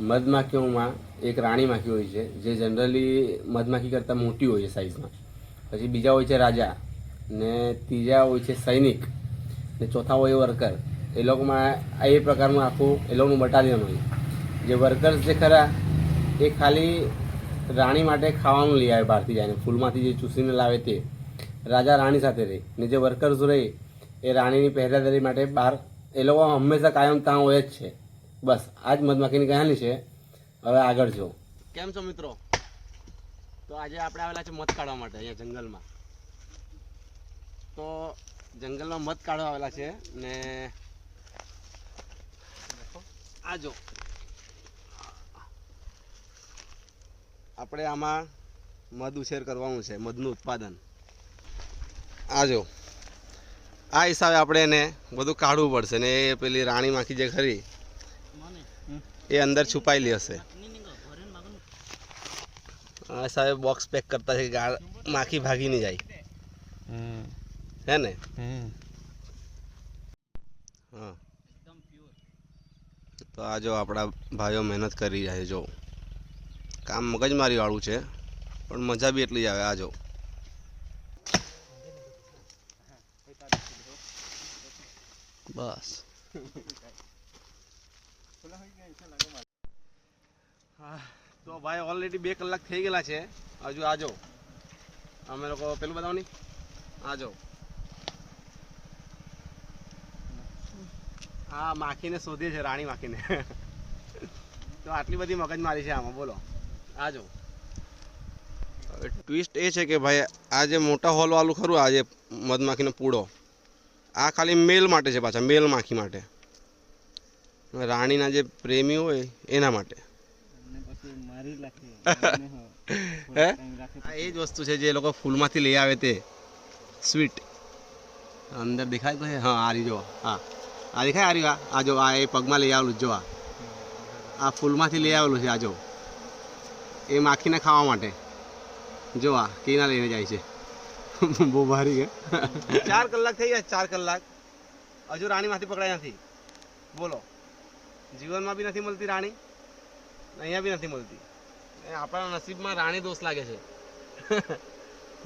મધમાખીઓમાં એક રાણી માખી હોય છે, જે જનરલી મધમાખી કરતાં મોટી હોય છે સાઇઝમાં પછી બીજા હોય છે રાજા ને ત્રીજા હોય છે સૈનિક ને ચોથા હોય વર્કર એ લોકોમાં આ એ પ્રકારનું આખું એ લોકોનું બટાલિયન હોય. જે વર્કર્સ જે ખરા, એ ખાલી રાણી માટે ખાવાનું લઈ આવે બહારથી જાય ફૂલમાંથી જે ચૂસીને લાવે તે. રાજા રાણી સાથે રહે ને જે વર્કર્સ રહે, એ રાણીની પહેરાદારી માટે બહાર, એ લોકો હંમેશા કાયમ ત્યાં હોય જ છે. બસ આ જ મધમાખીની કહાની છે. હવે આગળ જો. કેમ છો મિત્રો? તો આજે આપણે આવેલા છે મધ કાઢવા માટે, અહીંયા જંગલમાં. તો જંગલમાં મધ કાઢવા આવેલા છે ને આ જો. આપણે આમાં મધ ઉછેર કરવાનું છે, મધનું ઉત્પાદન. આ જો. આ હિસાબે આપણે એને બધું કાઢવું પડશે ને એ પેલી રાણી માખી જે ખરી એ અંદર છુપાયેલી હશે. આ સાહેબ બોક્સ પેક કરતા છે ગાળ માખી ભાગી નહીં જાય હે ને? હા. તો આ જો આપણા ભાઈઓ મહેનત કરી રહ્યા છે જો. કામ મગજમારી વાળું છે પણ મજા બી એટલી જ આવે આ જો. બસ. તો ભાઈ ઓલરેડી બે કલાક થઈ ગયેલા છે. હજુ આજો અમે લોકો પેલું બતાવો નહીં આજો હા, માખીને શોધીએ છે, રાણી માખીને. તો આટલી બધી મગજમારી છે આમાં, બોલો. આજો ટ્વિસ્ટ એ છે કે ભાઈ, આ જે મોટા હોલવાળું ખરું, આ જે મધમાખીનો પૂડો, આ ખાલી મેલ માટે છે પાછા, મેલ માખી માટે. રાણીના જે પ્રેમી હોય એના માટે. આ એ જ વસ્તુ છે જે લોકો ફૂલમાંથી લઈ આવે તે. સ્વીટ અંદર દેખાય તો છે હા આ રહી જો હા. આ દેખાય આ રહ્યું આ. આ જો આ એ પગમાં લઈ આવેલું જો આ. આ ફૂલમાંથી લઈ આવેલું છે આ જો. એ માખીને ખાવા માટે. જો આ કેના લઈને જાય છે. બહુ ભારી કે ચાર કલાક થઈ ગયા ચાર કલાક. હજુ રાણીમાંથી પકડાય નથી. બોલો. જીવનમાં બી નથી મળતી રાણી. અહીંયા બી નથી મળતી. આપણા નસીબમાં રાણી દોષ લાગે છે.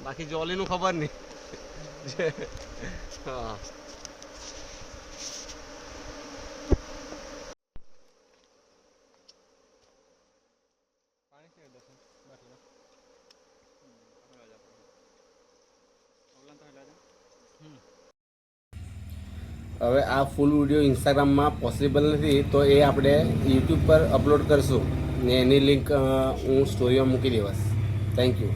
બાકી જોલીનું ખબર નહીં. હા. હવે આ ફૂલ વીડિયો ઇન્સ્ટાગ્રામમાં પોસિબલ નથી, તો એ આપણે યુટ્યુબ પર અપલોડ કરશું. ને એની લિંક હું સ્ટોરીમાં મૂકી દેવાશ થેન્ક યુ